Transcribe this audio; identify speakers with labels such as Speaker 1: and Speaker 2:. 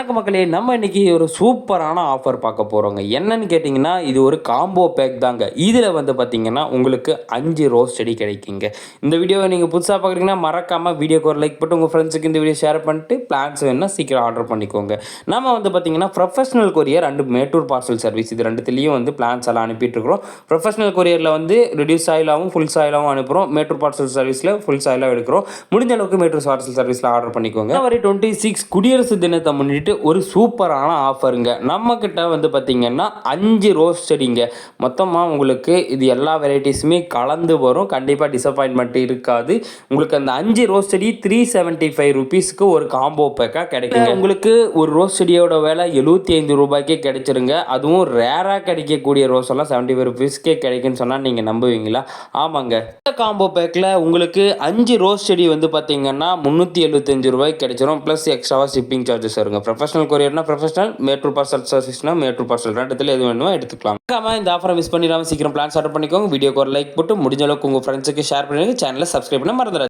Speaker 1: வணக்க மக்களே நம்ம இன்னைக்கு ஒரு சூப்பரான ஆஃபர் பார்க்க போகிறோங்க என்னன்னு கேட்டிங்கன்னா இது ஒரு காம்போ பேக் தாங்க. இதில் வந்து பார்த்தீங்கன்னா உங்களுக்கு அஞ்சு ரோஸ் செடி கிடைக்குங்க. இந்த வீடியோவை நீங்கள் புதுசாக பார்க்குறீங்கன்னா மறக்காமல் வீடியோக்கு ஒரு லைக் போட்டு உங்கள் ஃப்ரெண்ட்ஸுக்கு இந்த வீடியோ ஷேர் பண்ணிட்டு பிளான்ஸ் வேணும்னா சீக்கிரம் ஆர்டர் பண்ணிக்கோங்க. நம்ம வந்து பார்த்தீங்கன்னா professional courier and Mettur parcel service இது ரெண்டுத்துலேயும் வந்து பிளான்ஸ் எல்லாம் அனுப்பிட்டுருக்கிறோம். ப்ரொஃபஷனல் கொரியரில் வந்து ரெடியூஸ் ஆயிலாகவும் ஃபுல் சாயிலாகவும் அனுப்புகிறோம் மேட்டூர் பார்சல் சர்வீஸில் ஃபுல் சாயிலாக எடுக்கிறோம். முடிஞ்ச அளவுக்கு மேட்டூர் பார்சல் சர்வீஸில் ஆர்டர் பண்ணிக்கோங்க. வரி டுவெண்ட்டி சிக்ஸ் குடியரசு தினத்தை முன்னிட்டு ஒரு சூப்பரான ஆஃபருங்க நம்ம கிட்ட வந்து பார்த்தீங்கன்னா அஞ்சு ரோஸ் செடிங்க. மொத்தமாக உங்களுக்கு இது எல்லா வெரைட்டிஸுமே கலந்து வரும். கண்டிப்பாக டிசப்பாயின்மெண்ட் இருக்காது. உங்களுக்கு அந்த அஞ்சு ரோஸ் செடி த்ரீ செவன்ட்டி ஃபைவ் ருபீஸ்க்கு ஒரு காம்போ பேக்காக கிடைக்குங்க. உங்களுக்கு ஒரு ரோஸ் செடியோட விலை எழுபத்தி ஐந்து ரூபாய்க்கே கிடைச்சிருங்க. அதுவும் ரேராக கிடைக்கக்கூடிய ரோஸ் எல்லாம் செவன்ட்டி ஃபைவ் ருபீஸ்க்கே கிடைக்குன்னு சொன்னால் நீங்கள் நம்புவீங்களா? ஆமாங்க. இந்த காம்போ பேக்கில் உங்களுக்கு அஞ்சு ரோஸ் செடி வந்து பார்த்தீங்கன்னா முந்நூற்றி எழுபத்தஞ்சு ரூபாய்க்கு கிடைச்சிரும். ப்ளஸ் எக்ஸ்ட்ராவாக ஷிப்பிங் சார்ஜஸ் வருங்க ப்ரொஃபஷனல் கொரியர்னா ப்ரொஃபஷனல் மேட்ரு பார்சல் சர்வீஸ்னா மேட்ரு பார்சல் ரெண்டுத்தில் எது வேணுமோ எடுத்துக்கலாம். மறக்காம இந்த ஆஃபரை மிஸ் பண்ணிடாமல் சீக்கிரம் பிளான்ஸ் ஆர்டர் பண்ணிக்கோங்க. வீடியோக்கு ஒரு லைக் போட்டு முடிஞ்ச அளவுக்கு உங்கள் ஃப்ரெண்ட்ஸுக்கு ஷேர் பண்ணிடுங்க. சேனலை சப்ஸ்கிரைப் பண்ண மறந்துடாது